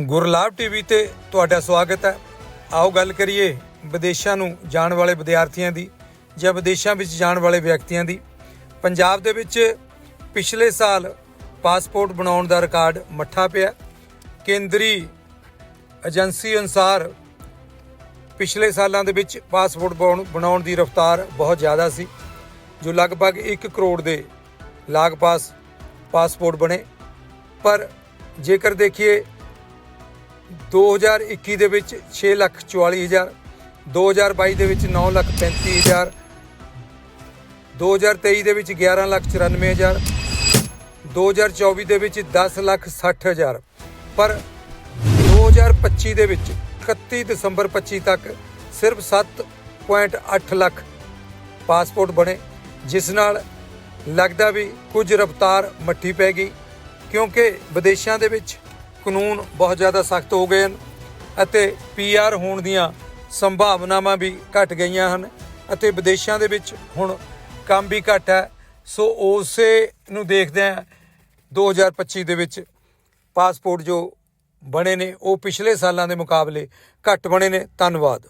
Gurlab TV ਤੇ ਤੁਹਾਡਾ ਸਵਾਗਤ ਹੈ। ਆਓ ਗੱਲ ਕਰੀਏ ਵਿਦੇਸ਼ਾਂ ਨੂੰ ਜਾਣ ਵਾਲੇ ਵਿਦਿਆਰਥੀਆਂ ਦੀ ਜਾਂ ਵਿਦੇਸ਼ਾਂ ਵਿੱਚ ਜਾਣ ਵਾਲੇ ਵਿਅਕਤੀਆਂ ਦੀ। ਪੰਜਾਬ ਦੇ ਵਿੱਚ ਪਿਛਲੇ ਸਾਲ ਪਾਸਪੋਰਟ ਬਣਾਉਣ ਦਾ ਰਿਕਾਰਡ ਮੱਠਾ ਪਿਆ। ਕੇਂਦਰੀ ਏਜੰਸੀ ਅਨੁਸਾਰ ਪਿਛਲੇ ਸਾਲਾਂ ਦੇ ਵਿੱਚ ਪਾਸਪੋਰਟ ਬਣਾਉਣ- ਬਣਾਉਣ ਦੀ ਰਫ਼ਤਾਰ ਬਹੁਤ ਜ਼ਿਆਦਾ ਸੀ, ਜੋ ਲਗਭਗ 1 ਕਰੋੜ ਦੇ ਲਾਗਪਾਸ ਪਾਸਪੋਰਟ ਬਣੇ। ਪਰ ਜੇਕਰ ਦੇਖੀਏ 2021 ਦੇ ਵਿੱਚ 6 ਲੱਖ 44 ਹਜ਼ਾਰ 2022 ਦੇ ਵਿੱਚ 9 ਲੱਖ 35 ਹਜ਼ਾਰ 2023 ਦੇ ਵਿੱਚ 11 ਲੱਖ 94 ਹਜ਼ਾਰ 2024 ਦੇ ਵਿੱਚ 10 ਲੱਖ 60 ਹਜ਼ਾਰ। ਪਰ 2025 ਦੇ ਵਿੱਚ 31 ਦਸੰਬਰ 25 ਤੱਕ ਸਿਰਫ 7.8 ਲੱਖ ਪਾਸਪੋਰਟ ਬਣੇ, ਜਿਸ ਨਾਲ ਲੱਗਦਾ ਵੀ ਕੁਝ ਰਫ਼ਤਾਰ ਮੱਠੀ ਪੈ ਗਈ, ਕਿਉਂਕਿ ਵਿਦੇਸ਼ਾਂ ਦੇ ਵਿੱਚ ਕਾਨੂੰਨ ਬਹੁਤ ਜ਼ਿਆਦਾ ਸਖਤ ਹੋ ਗਏ ਹਨ ਅਤੇ ਪੀਆਰ ਹੋਣ ਦੀਆਂ ਸੰਭਾਵਨਾਵਾਂ ਵੀ ਘਟ ਗਈਆਂ ਹਨ ਅਤੇ ਵਿਦੇਸ਼ਾਂ ਦੇ ਵਿੱਚ ਹੁਣ ਕੰਮ ਵੀ ਘੱਟ ਹੈ। ਸੋ ਉਸੇ ਨੂੰ ਦੇਖਦੇ ਹਾਂ 2025 ਦੇ ਵਿੱਚ ਪਾਸਪੋਰਟ ਜੋ ਬਣੇ ਨੇ, ਉਹ ਪਿਛਲੇ ਸਾਲਾਂ ਦੇ ਮੁਕਾਬਲੇ ਘੱਟ ਬਣੇ ਨੇ। ਧੰਨਵਾਦ।